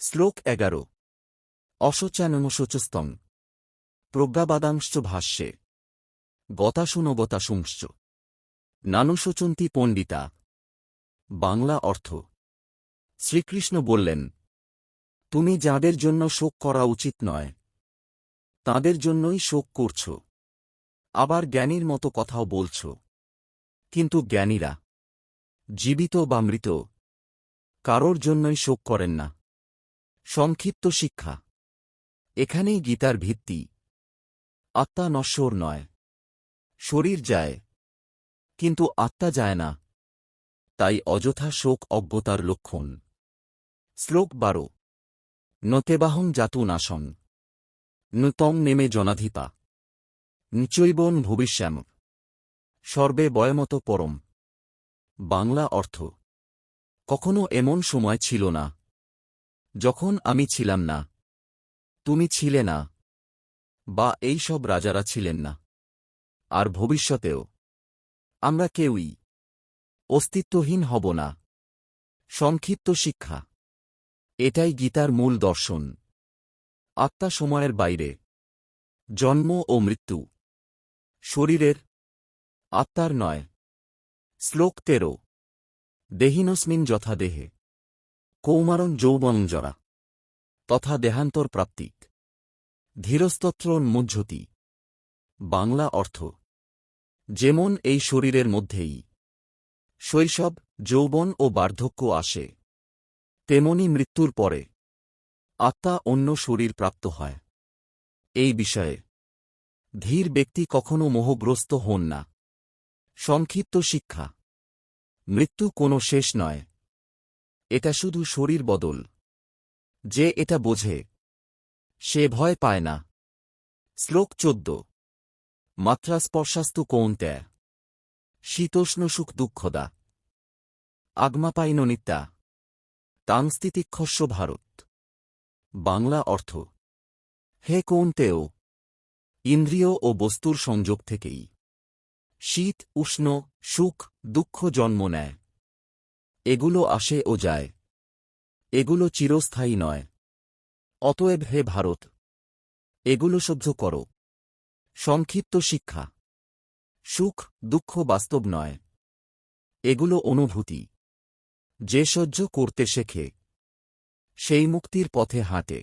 শ্লোক এগারো। অশোচানমশোচস্তং প্রজ্ঞাবাদাংশ্চ ভাষ্যে। গতাশুনগতাশুংশ্চ নানুশোচন্তি পণ্ডিতা। বাংলা অর্থ। শ্রীকৃষ্ণ বললেন, তুমি যাদের জন্য শোক করা উচিত নয়, তাদের জন্যই শোক করছ। আবার জ্ঞানীর মতো কথাও বলছ। কিন্তু জ্ঞানীরা, জীবিত বা মৃত, কারোর জন্যই শোক করেন না। সংক্ষিপ্ত শিক্ষা। এখানেই গীতার ভিত্তি। আত্মা নশ্বর নয়। শরীর যায়। কিন্তু আত্মা যায় না। তাই অযথা শোক অজ্ঞতার লক্ষণ। শ্লোক বারো। নতেবাহং জাতু নাশং। নতং নেমে জনাধিপা নিচৈবন ভবিষ্যাম। সর্বে বয়মত পরম। বাংলা অর্থ। কখনো এমন সময় ছিল না। যখন আমি ছিলাম না। তুমি ছিলে না। বা এই সব রাজারা ছিলেন না। আর ভবিষ্যতেও। আমরা কেউই অস্তিত্বহীন হব না। সংক্ষিপ্ত শিক্ষা। এটাই গীতার মূল দর্শন। আত্মা সময়ের বাইরে। জন্ম ও মৃত্যু। শরীরের। আত্মার নয়। শ্লোক তেরো। দেহিনস্মিন যথা দেহে কৌমারণ যৌবনঞ্জরা তথা দেহান্তর প্রাপ্তিক। ধীরস্তত্রোন্মুজ্জতি বাংলা অর্থ, যেমন এই শরীরের মধ্যেই। শৈশব, যৌবন ও বার্ধক্য আসে। তেমনি মৃত্যুর পরে। আত্মা অন্য শরীর প্রাপ্ত হয়। এই বিষয়ে, ধীর ব্যক্তি কখনো মোহগ্রস্ত হন না। সংক্ষিপ্ত শিক্ষা, মৃত্যু কোনো শেষ নয়। এটা শুধু শরীর বদল। যে এটা বোঝে, সে ভয় পায় না। শ্লোক চোদ্দ। মাত্রা স্পর্শাস্তু কৌন্ত্যায় শীতোষ্ণ সুখ দুঃখদা। আগমাপাইন নিত্যা তাংস্থিতিক্ষস্য ভারত। বাংলা অর্থ। হে কৌন্তেও, ইন্দ্রিয় ও বস্তুর সংযোগ থেকেই। শীত, উষ্ণ, সুখ, দুঃখ জন্ম নেয়। এগুলো আসে ও যায়। এগুলো চিরস্থায়ী নয়। অতএব হে ভারত, এগুলো সহ্য কর। সংক্ষিপ্ত শিক্ষা। সুখ, দুঃখ বাস্তব নয়। এগুলো অনুভূতি। যে সহ্য করতে শেখে, সেই মুক্তির পথে হাঁটে।